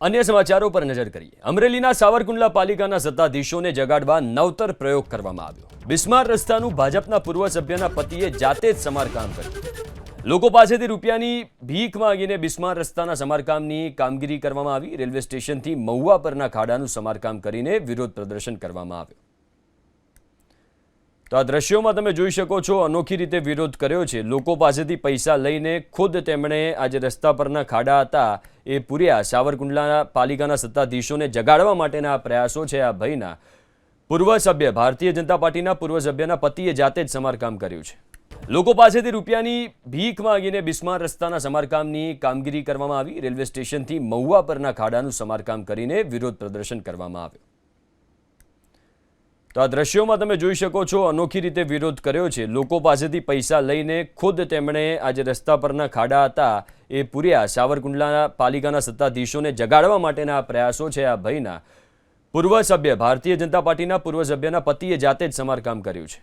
અન્ય સમાચારો પર નજર કરીએ. અમરેલીના સાવરકુંડલા પાલિકાના સત્તાધીશોને જગાડવા નવતર પ્રયોગ કરવામાં આવ્યો. બિસ્માર રસ્તાનું ભાજપના પૂર્વ સભ્યના પતિએ જાતે જ સમારકામ કર્યું. લોકો પાસેથી રૂપિયાની ભીખ માંગીને બિસ્માર રસ્તાના સમારકામની કામગીરી કરવામાં આવી. રેલવે સ્ટેશનથી મહુવા પરના ખાડાનું સમારકામ કરીને વિરોધ પ્રદર્શન કરવામાં આવ્યું. તો આ દ્રશ્યોમાં તમે જોઈ શકો છો, અનોખી રીતે વિરોધ કર્યો છે. લોકો પાસેથી પૈસા લઈને ખુદ તેમણે આજે રસ્તા પરના ખાડા હતા. એ પૂર્યા સાવરકુંડલાના પાલિકાના સત્તાધીશોને જગાડવા માટેના પ્રયાસો છે. આ ભાઈના પૂર્વ સભ્ય, ભારતીય જનતા પાર્ટીના પૂર્વ સભ્યના પતિએ જાતે જ સમારકામ કર્યું છે. લોકો પાસેથી રૂપિયાની ભીખ માંગીને બિસ્માર રસ્તાના સમારકામની કામગીરી કરવામાં આવી. રેલવે સ્ટેશનથી મહુવા પરના ખાડાનું સમારકામ કરીને વિરોધ પ્રદર્શન કરવામાં આવ્યું. તો આ દ્રશ્યોમાં તમે જોઈ શકો છો, અનોખી રીતે વિરોધ કર્યો છે. લોકો પાસેથી પૈસા લઈને ખુદ તેમણે આજે રસ્તા પરના ખાડા હતા. એ પૂર્યા. સાવરકુંડલાના પાલિકાના સત્તાધીશોને જગાડવા માટેના પ્રયાસો છે આ ભાઈના પૂર્વ સભ્ય ભારતીય જનતા પાર્ટીના પૂર્વ સભ્યના પતિએ જાતે જ સમારકામ કર્યું છે.